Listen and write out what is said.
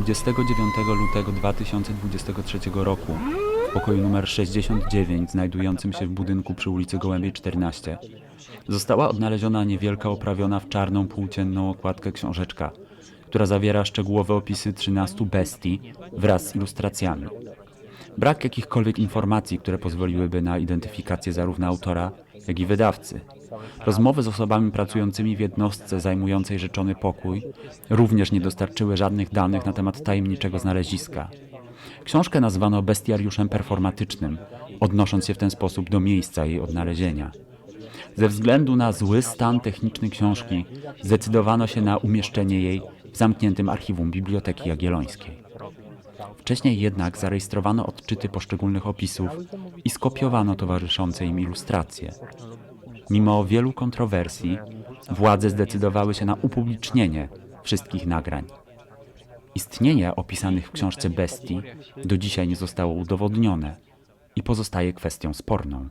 29 lutego 2023 roku w pokoju numer 69 znajdującym się w budynku przy ulicy Gołębiej 14 została odnaleziona niewielka oprawiona w czarną płócienną okładkę książeczka, która zawiera szczegółowe opisy 13 bestii wraz z ilustracjami. Brak jakichkolwiek informacji, które pozwoliłyby na identyfikację zarówno autora, jak i wydawcy. Rozmowy z osobami pracującymi w jednostce zajmującej rzeczony pokój również nie dostarczyły żadnych danych na temat tajemniczego znaleziska. Książkę nazwano bestiariuszem performatycznym, odnosząc się w ten sposób do miejsca jej odnalezienia. Ze względu na zły stan techniczny książki zdecydowano się na umieszczenie jej w zamkniętym archiwum Biblioteki Jagiellońskiej. Wcześniej jednak zarejestrowano odczyty poszczególnych opisów i skopiowano towarzyszące im ilustracje. Mimo wielu kontrowersji, władze zdecydowały się na upublicznienie wszystkich nagrań. Istnienie opisanych w książce bestii do dzisiaj nie zostało udowodnione i pozostaje kwestią sporną.